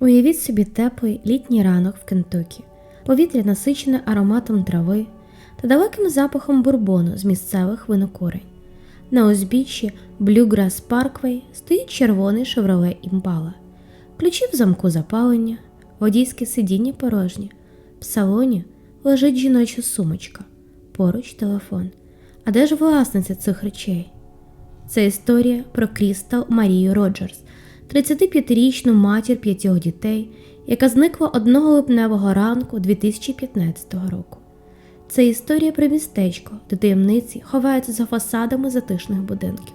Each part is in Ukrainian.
Уявіть собі теплий літній ранок в Кентукі, повітря насичене ароматом трави та далеким запахом бурбону з місцевих винокурень. На узбіччі Bluegrass Parkway стоїть червоний шевроле імпала. Ключі в замку запалення, водійське сидіння порожнє. В салоні лежить жіноча сумочка, поруч телефон. А де ж власниця цих речей? Це історія про Крістал Марію Роджерс, 35-річну матір п'ятьох дітей, яка зникла одного липневого ранку 2015 року. Це історія про містечко, де таємниці ховаються за фасадами затишних будинків.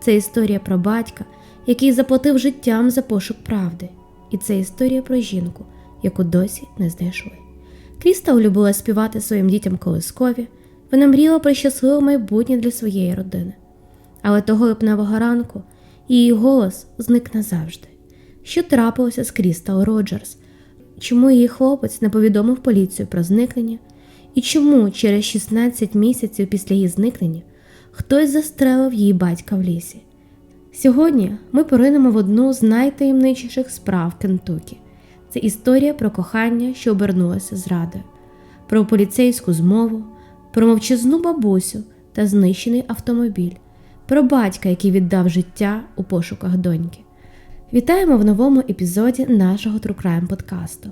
Це історія про батька, який заплатив життям за пошук правди. І це історія про жінку, яку досі не знайшли. Крістал любила співати своїм дітям колискові, вона мріяла про щасливе майбутнє для своєї родини. Але того липневого ранку її голос зник назавжди. Що трапилося з Крістал Роджерс? Чому її хлопець не повідомив поліцію про зникнення? І чому через 16 місяців після її зникнення хтось застрелив її батька в лісі? Сьогодні ми поринемо в одну з найтаємничіших справ Кентукі. Це історія про кохання, що обернулося зрадою, про поліцейську змову, про мовчазну бабусю та знищений автомобіль, про батька, який віддав життя у пошуках доньки. Вітаємо в новому епізоді нашого True Crime подкасту.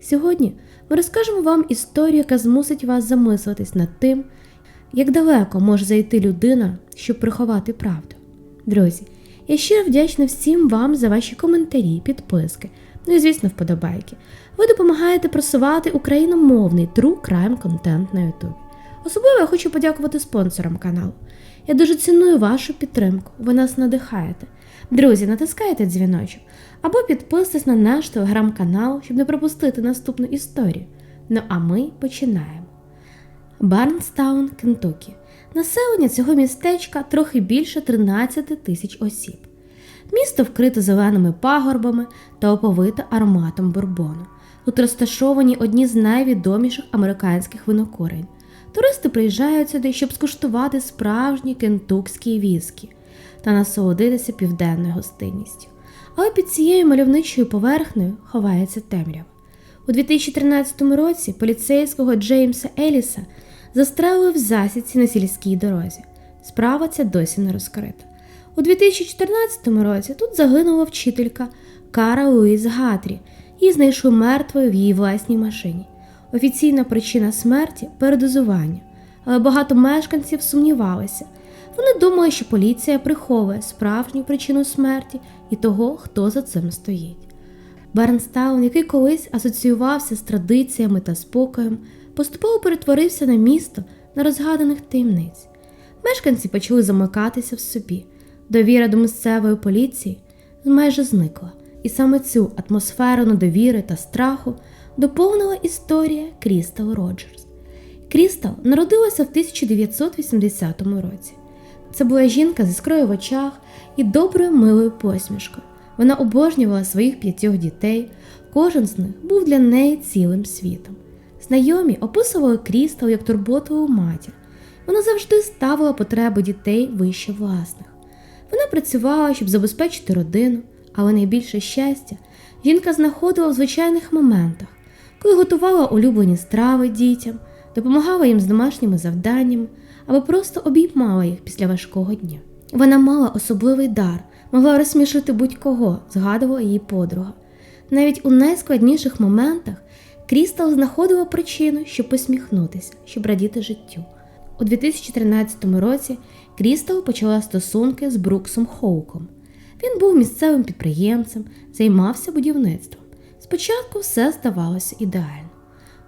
Сьогодні ми розкажемо вам історію, яка змусить вас замислитись над тим, як далеко може зайти людина, щоб приховати правду. Друзі, я щиро вдячна всім вам за ваші коментарі, підписки, ну і, звісно, вподобайки. Ви допомагаєте просувати україномовний True Crime контент на YouTube. Особливо я хочу подякувати спонсорам каналу. Я дуже ціную вашу підтримку, ви нас надихаєте. Друзі, натискайте дзвіночок або підписуйтесь на наш телеграм-канал, щоб не пропустити наступну історію. Ну а ми починаємо. Барнстаун, Кентукі. Населення цього містечка трохи більше 13 тисяч осіб. Місто вкрите зеленими пагорбами та оповите ароматом бурбону. Тут розташовані одні з найвідоміших американських винокурень. Туристи приїжджають сюди, щоб скуштувати справжні кентукські віскі та насолодитися південною гостинністю. Але під цією мальовничою поверхнею ховається темрява. У 2013 році поліцейського Джеймса Еліса застрелили в засідці на сільській дорозі. Справа ця досі не розкрита. У 2014 році тут загинула вчителька Кара Луїз Гатрі, її знайшли мертвою в її власній машині. Офіційна причина смерті передозування, але багато мешканців сумнівалися. Вони думали, що поліція приховує справжню причину смерті і того, хто за цим стоїть. Бернстаун, який колись асоціювався з традиціями та спокоєм, поступово перетворився на місто на розгаданих таємниць. Мешканці почали замикатися в собі. Довіра до місцевої поліції майже зникла, і саме цю атмосферу недовіри та страху доповнила історія Крістал Роджерс. Крістал народилася в 1980 році. Це була жінка з іскрою в очах і доброю милою посмішкою. Вона обожнювала своїх п'ятьох дітей, кожен з них був для неї цілим світом. Знайомі описували Крістал як турботливу матір. Вона завжди ставила потреби дітей вище власних. Вона працювала, щоб забезпечити родину, але найбільше щастя жінка знаходила в звичайних моментах, коли готувала улюблені страви дітям, допомагала їм з домашніми завданнями або просто обіймала їх після важкого дня. Вона мала особливий дар, могла розсмішити будь-кого, згадувала її подруга. Навіть у найскладніших моментах Крістал знаходила причину, щоб посміхнутися, щоб радіти життю. У 2013 році Крістал почала стосунки з Бруксом Хоуком. Він був місцевим підприємцем, займався будівництвом. Спочатку все здавалося ідеально.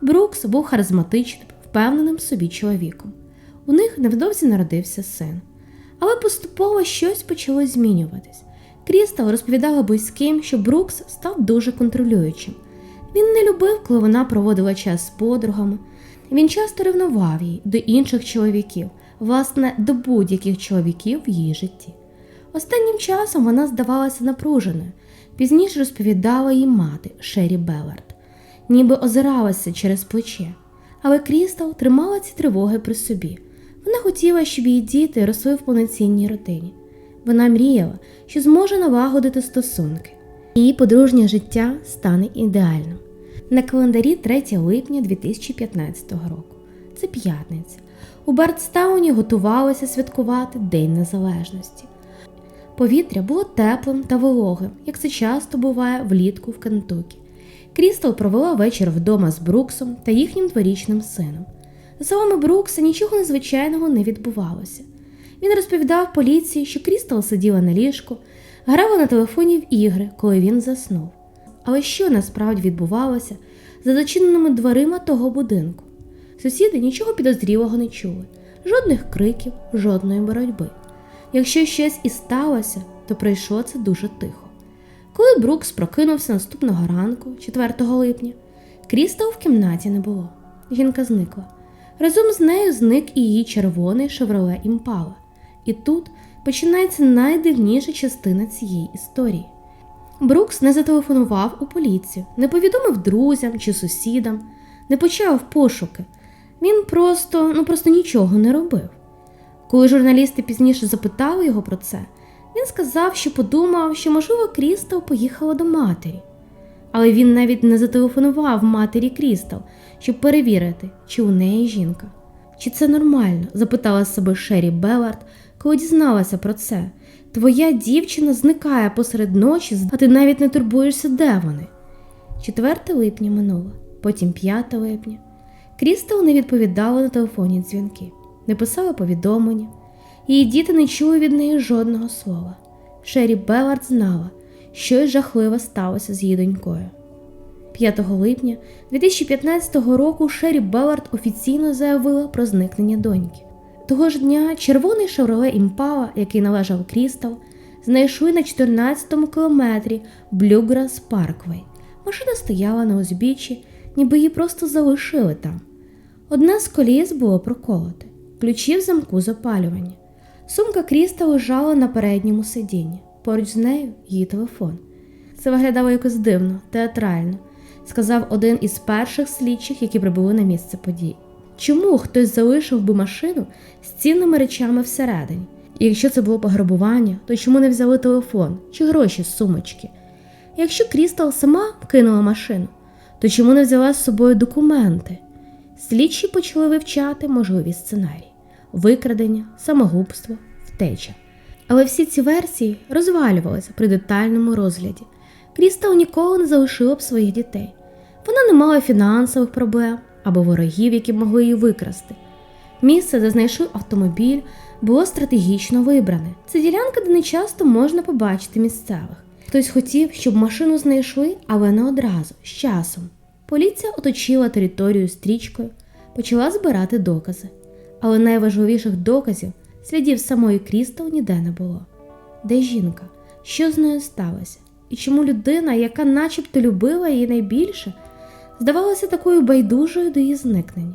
Брукс був харизматичним, впевненим собі чоловіком. У них невдовзі народився син. Але поступово щось почало змінюватись. Крістал розповідала близьким, що Брукс став дуже контролюючим. Він не любив, коли вона проводила час з подругами. Він часто ревнував її до інших чоловіків, власне, до будь-яких чоловіків в її житті. Останнім часом вона здавалася напруженою, пізніше розповідала їй мати Шері Беллард, ніби озиралася через плече, але Крістал тримала ці тривоги при собі. Вона хотіла, щоб її діти росли в повноцінній родині. Вона мріяла, що зможе налагодити стосунки. Її подружнє життя стане ідеальним. На календарі 3 липня 2015 року. Це п'ятниця. У Бартстауні готувалися святкувати День Незалежності. Повітря було теплим та вологим, як це часто буває влітку в Кентукі. Крістал провела вечір вдома з Бруксом та їхнім дворічним сином. За словами Брукса, нічого незвичайного не відбувалося. Він розповідав поліції, що Крістал сиділа на ліжку, грала на телефоні в ігри, коли він заснув. Але що насправді відбувалося за зачиненими дверима того будинку? Сусіди нічого підозрілого не чули, жодних криків, жодної боротьби. Якщо щось і сталося, то пройшло це дуже тихо. Коли Брукс прокинувся наступного ранку, 4 липня, Крістал в кімнаті не було. Жінка зникла. Разом з нею зник і її червоний шевроле імпала. І тут починається найдивніша частина цієї історії. Брукс не зателефонував у поліцію, не повідомив друзям чи сусідам, не почав пошуки. Він просто, ну просто нічого не робив. Коли журналісти пізніше запитали його про це, він сказав, що подумав, що, можливо, Крістал поїхала до матері. Але він навіть не зателефонував матері Крістал, щоб перевірити, чи у неї жінка. Чи це нормально? запитала себе Шері Беллард, коли дізналася про це. Твоя дівчина зникає посеред ночі, а ти навіть не турбуєшся, де вони. 4 липня минуло, потім 5 липня. Крістал не відповідала на телефонні дзвінки, не писала повідомлення. Її діти не чули від неї жодного слова. Шері Беллард знала, щось жахливе сталося з її донькою. 5 липня 2015 року Шері Беллард офіційно заявила про зникнення доньки. Того ж дня червоний шевроле імпала, який належав Крістал, знайшли на 14-му кілометрі Блюграс Парквей. Машина стояла на узбіччі, ніби її просто залишили там. Одна з коліс було проколоте, ключі в замку запалювання. Сумка Кріста лежала на передньому сидінні, поруч з нею її телефон. Це виглядало якось дивно, театрально, сказав один із перших слідчих, які прибули на місце подій. Чому хтось залишив би машину з цінними речами всередині? І якщо це було пограбування, то чому не взяли телефон чи гроші з сумочки? Якщо Крістал сама кинула машину, то чому не взяла з собою документи? Слідчі почали вивчати можливі сценарії: викрадення, самогубство, втеча. Але всі ці версії розвалювалися при детальному розгляді. Крістал ніколи не залишила б своїх дітей. Вона не мала фінансових проблем або ворогів, які могли її викрасти. Місце, де знайшли автомобіль, було стратегічно вибране. Це ділянка, де не часто можна побачити місцевих. Хтось хотів, щоб машину знайшли, але не одразу, з часом. Поліція оточила територію стрічкою, почала збирати докази. Але найважливіших доказів слідів самої Крістал ніде не було. Де жінка? Що з нею сталося? І чому людина, яка начебто любила її найбільше, здавалася такою байдужою до її зникнення?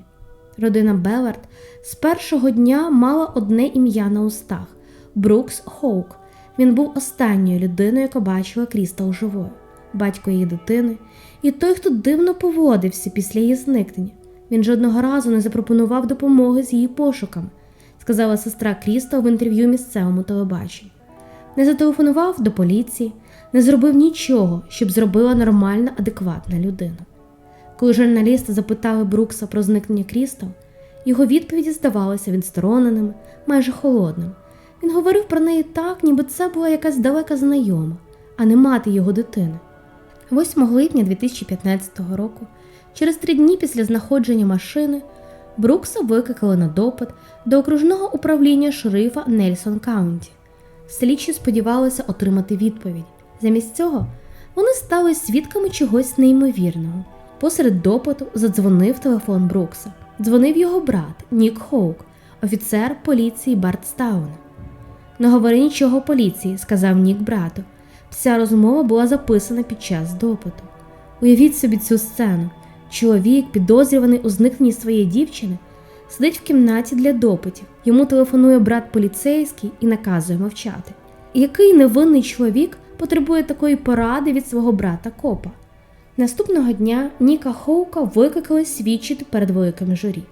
Родина Белард з першого дня мала одне ім'я на устах Брукс Хоук. Він був останньою людиною, яка бачила Крістал живою, батько її дитини, і той, хто дивно поводився після її зникнення. Він жодного разу не запропонував допомоги з її пошуками, сказала сестра Крістал в інтерв'ю місцевому телебаченню. Не зателефонував до поліції, не зробив нічого, щоб зробила нормальна, адекватна людина. Коли журналісти запитали Брукса про зникнення Крістал, його відповіді здавалися відстороненими, майже холодними. Він говорив про неї так, ніби це була якась далека знайома, а не мати його дитини. 8 липня 2015 року, через три дні після знаходження машини, Брукса викликали на допит до окружного управління шерифа Нельсон Каунті. Слідчі сподівалися отримати відповідь. Замість цього вони стали свідками чогось неймовірного. Посеред допиту задзвонив телефон Брукса. Дзвонив його брат Нік Хоук, офіцер поліції Бартстауна. Не говори нічого поліції, сказав Нік брату. Вся розмова була записана під час допиту. Уявіть собі цю сцену. Чоловік, підозрюваний у зникненні своєї дівчини, сидить в кімнаті для допитів. Йому телефонує брат поліцейський і наказує мовчати. Який невинний чоловік потребує такої поради від свого брата Копа? Наступного дня Ніка Хоука викликали свідчити перед великим журі.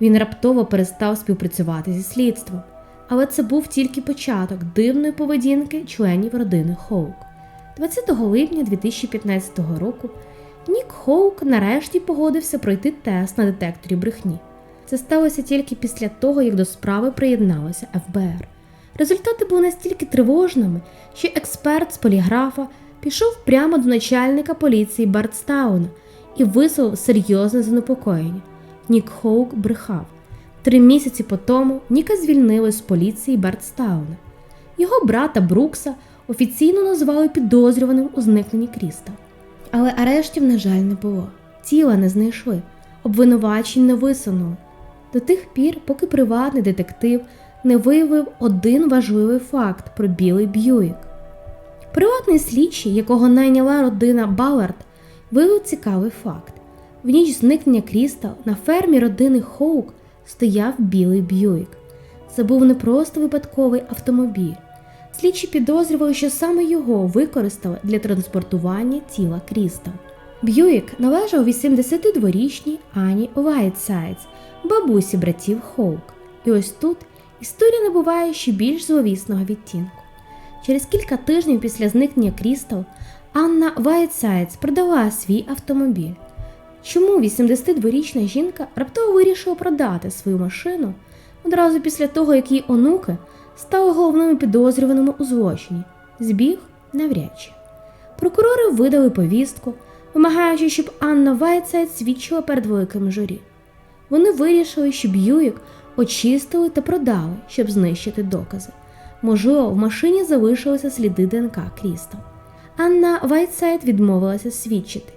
Він раптово перестав співпрацювати зі слідством, але це був тільки початок дивної поведінки членів родини Хоук. 20 липня 2015 року Нік Хоук нарешті погодився пройти тест на детекторі брехні. Це сталося тільки після того, як до справи приєдналося ФБР. Результати були настільки тривожними, що експерт з поліграфа пішов прямо до начальника поліції Бартстауна і висловив серйозне занепокоєння. Нік Хоук брехав. Три місяці по тому Ніка звільнили з поліції Бартстауна. Його брата Брукса офіційно назвали підозрюваним у зникненні Кріста. Але арештів, на жаль, не було. Тіла не знайшли, обвинувачень не висунули. До тих пір, поки приватний детектив не виявив один важливий факт про білий Б'юїк. Приватний слідчий, якого найняла родина Балард, виявив цікавий факт. В ніч зникнення Крістал на фермі родини Хоук стояв білий Б'юїк. Це був не просто випадковий автомобіль. Слідчі підозрювали, що саме його використали для транспортування тіла Крістал. Б'юїк належав 82-річній Ані Вайтсайдс, бабусі братів Хоук. І ось тут історія набуває ще більш зловісного відтінку. Через кілька тижнів після зникнення Крістал Анна Вайтсайдс продала свій автомобіль. Чому 82-річна жінка раптово вирішила продати свою машину одразу після того, як її онуки стали головними підозрюваними у злочині? Збіг навряд чи. Прокурори видали повістку, вимагаючи, щоб Анна Вайтсайд свідчила перед великим журі. Вони вирішили, що Б'юїк очистили та продали, щоб знищити докази. Можливо, в машині залишилися сліди ДНК Крістал. Анна Вайтсайд відмовилася свідчити.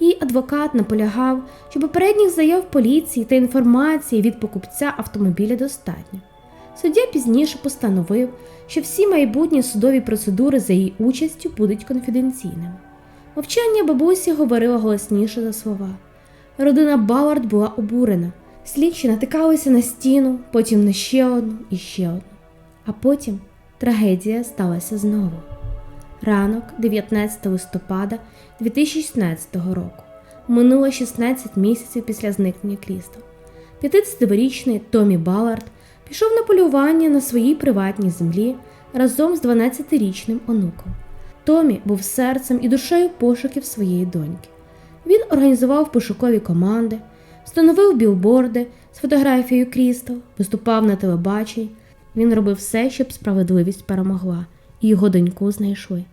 Її адвокат наполягав, що попередніх заяв поліції та інформації від покупця автомобіля достатньо. Суддя пізніше постановив, що всі майбутні судові процедури за її участю будуть конфіденційними. Мовчання бабусі говорило голосніше за слова. Родина Балард була обурена. Слідчі натикалися на стіну, потім на ще одну і ще одну. А потім трагедія сталася знову. Ранок 19 листопада 2016 року. Минуло 16 місяців після зникнення Крістал. 52-річний Томі Балард пішов на полювання на своїй приватній землі разом з 12-річним онуком. Томі був серцем і душею пошуків своєї доньки. Він організував пошукові команди, встановив білборди з фотографією Крістал, виступав на телебаченні. Він робив все, щоб справедливість перемогла, і його доньку знайшли.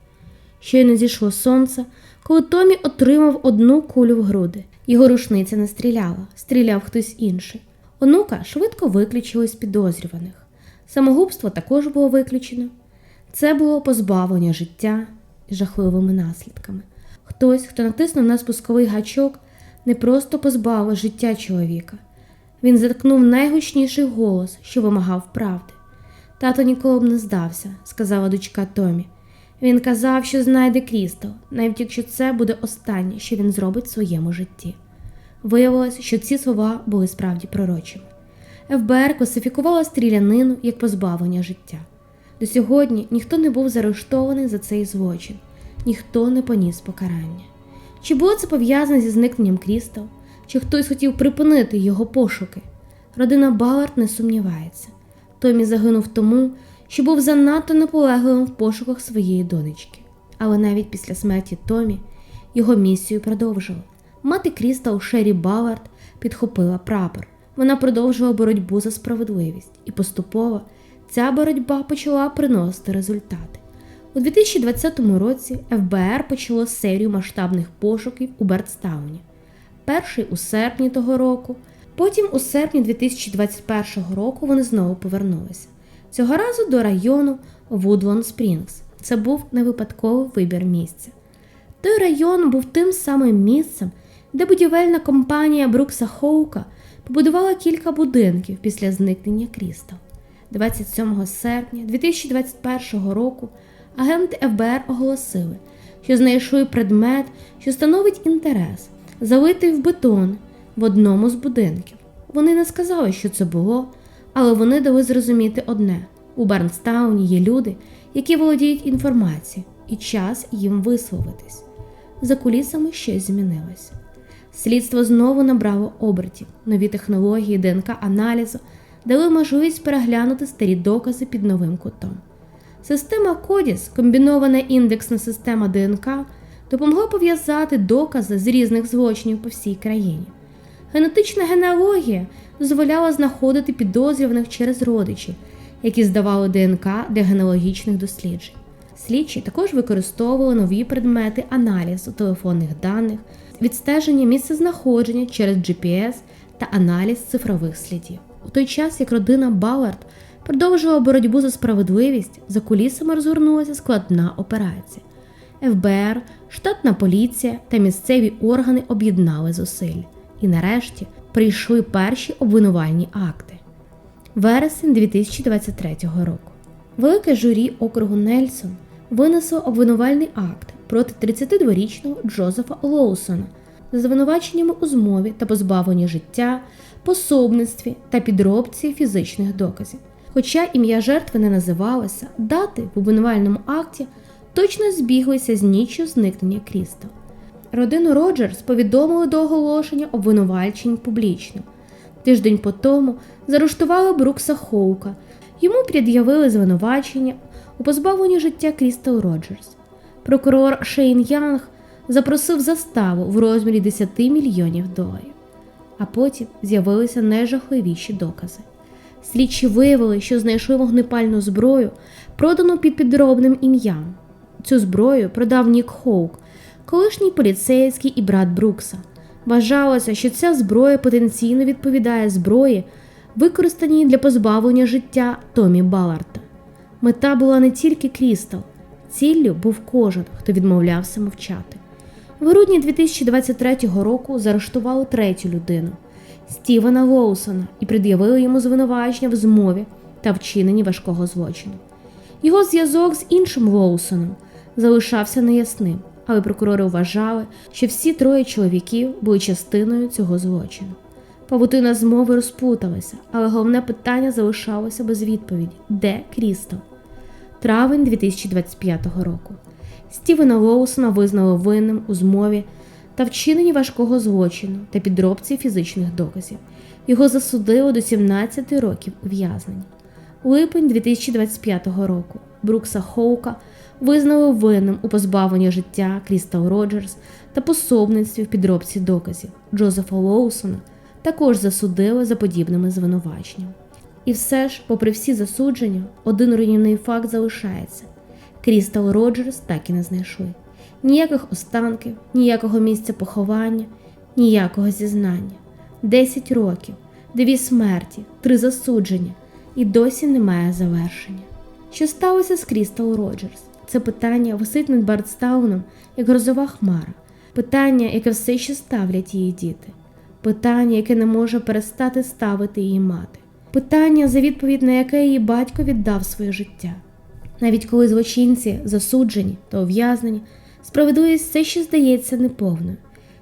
Щойно зійшло сонце, коли Томі отримав одну кулю в груди. Його рушниця не стріляла, стріляв хтось інший. Онука швидко виключили з підозрюваних. Самогубство також було виключено. Це було позбавлення життя з жахливими наслідками. Хтось, хто натиснув на спусковий гачок, не просто позбавив життя чоловіка. Він заткнув найгучніший голос, що вимагав правди. Тато ніколи б не здався, сказала дочка Томі. Він казав, що знайде Крістал, навіть якщо це буде останнє, що він зробить в своєму житті. Виявилось, що ці слова були справді пророчими. ФБР класифікувала стрілянину як позбавлення життя. До сьогодні ніхто не був заарештований за цей злочин, ніхто не поніс покарання. Чи було це пов'язане зі зникненням Крістал, чи хтось хотів припинити його пошуки? Родина Балард не сумнівається. Томі загинув тому, що був занадто наполегливим в пошуках своєї донечки. Але навіть після смерті Томі його місію продовжили. Мати Крістал Шері Балард підхопила прапор. Вона продовжувала боротьбу за справедливість, і поступово ця боротьба почала приносити результати. У 2020 році ФБР почало серію масштабних пошуків у Бертстауні. Перший у серпні того року, потім у серпні 2021 року вони знову повернулися. Цього разу до району Вудлон Спрінгс. Це був не випадковий вибір місця. Той район був тим самим місцем, де будівельна компанія Брукса Хоука побудувала кілька будинків після зникнення Крістал. 27 серпня 2021 року агенти ФБР оголосили, що знайшли предмет, що становить інтерес, залитий в бетон в одному з будинків. Вони не сказали, що це було, але вони дали зрозуміти одне: у Барнстауні є люди, які володіють інформацією, і час їм висловитись. За кулісами щось змінилося. Слідство знову набрало обертів, нові технології ДНК-аналізу дали можливість переглянути старі докази під новим кутом. Система Кодіс, комбінована індексна система ДНК, допомогла пов'язати докази з різних злочинів по всій країні. Генетична генеалогія дозволяла знаходити підозрюваних через родичі, які здавали ДНК для генеалогічних досліджень. Слідчі також використовували нові предмети аналізу телефонних даних, відстеження місцезнаходження через GPS та аналіз цифрових слідів. У той час, як родина Балард продовжувала боротьбу за справедливість, за кулісами розгорнулася складна операція. ФБР, штатна поліція та місцеві органи об'єднали зусиль. І нарешті прийшли перші обвинувальні акти. Вересень 2023 року. Велике журі округу Нельсон винесло обвинувальний акт проти 32-річного Джозефа Лоусона за звинуваченнями у змові та позбавленні життя, пособництві та підробці фізичних доказів. Хоча ім'я жертви не називалося, дати в обвинувальному акті точно збіглися з ніччю зникнення Крістал. Родину Роджерс повідомили до оголошення обвинувальчень публічно. Тиждень по тому заарештували Брукса Хоука. Йому пред'явили звинувачення у позбавленні життя Крістал Роджерс. Прокурор Шейн Янг запросив заставу в розмірі 10 мільйонів доларів. А потім з'явилися найжахливіші докази. Слідчі виявили, що знайшли вогнепальну зброю, продану під підробним ім'ям. Цю зброю продав Нік Хоук, колишній поліцейський і брат Брукса. Вважалося, що ця зброя потенційно відповідає зброї, використаній для позбавлення життя Томі Баларта. Мета була не тільки Крістал, ціллю був кожен, хто відмовлявся мовчати. В грудні 2023 року заарештували третю людину Стівена Лоусона і пред'явили йому звинувачення в змові та вчиненні важкого злочину. Його зв'язок з іншим Лоусоном залишався неясним, але прокурори вважали, що всі троє чоловіків були частиною цього злочину. Павутина змови розпуталася, але головне питання залишалося без відповіді: де Крістал? Травень 2025 року. Стівена Лоусона визнали винним у змові та вчиненні важкого злочину та підробці фізичних доказів. Його засудили до 17 років ув'язнення. Липень 2025 року Брукса Хоука визнали винним у позбавленні життя Крістал Роджерс та пособництві в підробці доказів. Джозефа Лоусона також засудили за подібними звинуваченнями. І все ж, попри всі засудження, один руйнівний факт залишається: Крістал Роджерс так і не знайшли. Ніяких останків, ніякого місця поховання, ніякого зізнання. Десять років, дві смерті, три засудження, і досі немає завершення. Що сталося з Крістал Роджерс? Це питання висить над Бардстауном, як грозова хмара, питання, яке все ще ставлять її діти, питання, яке не може перестати ставити її мати, питання, за відповідь на яке її батько віддав своє життя. Навіть коли злочинці засуджені та ув'язнені, справедливість все ще здається неповною,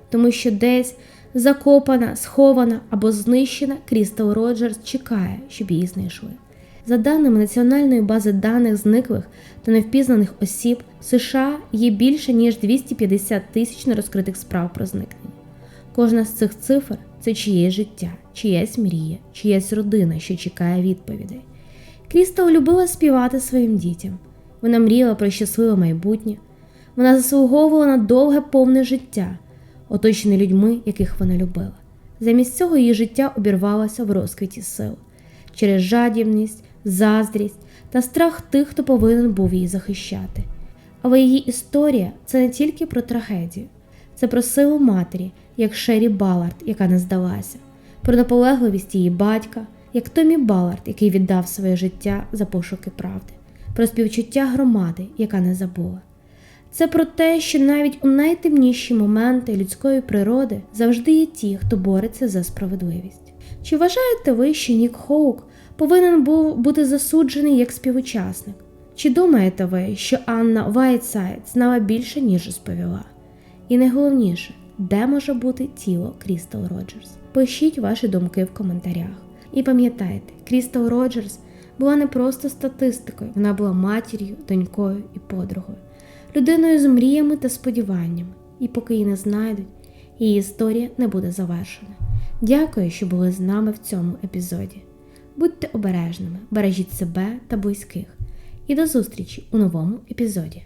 тому що десь закопана, схована або знищена Крістал Роджерс чекає, щоб її знайшли. За даними Національної бази даних зниклих та невпізнаних осіб, США є більше ніж 250 тисяч нерозкритих справ про зникнення. Кожна з цих цифр це чиєсь життя, чиясь мрія, чиясь родина, що чекає відповідей. Крістал любила співати своїм дітям. Вона мріяла про щасливе майбутнє. Вона заслуговувала на довге повне життя, оточене людьми, яких вона любила. Замість цього її життя обірвалося в розквіті сил через жадібність, заздрість та страх тих, хто повинен був її захищати. Але її історія це не тільки про трагедію, це про силу матері, як Шері Балард, яка не здалася, про наполегливість її батька, як Томі Балард, який віддав своє життя за пошуки правди, про співчуття громади, яка не забула. Це про те, що навіть у найтемніші моменти людської природи завжди є ті, хто бореться за справедливість. Чи вважаєте ви, що Нік Хоук повинен був бути засуджений як співучасник? Чи думаєте ви, що Анна Вайтсайд знала більше, ніж розповіла? І найголовніше, де може бути тіло Крістал Роджерс? Пишіть ваші думки в коментарях. І пам'ятайте, Крістал Роджерс була не просто статистикою, вона була матір'ю, донькою і подругою, людиною з мріями та сподіваннями. І поки її не знайдуть, її історія не буде завершена. Дякую, що були з нами в цьому епізоді. Будьте обережними, бережіть себе та близьких. і до зустрічі у новому епізоді.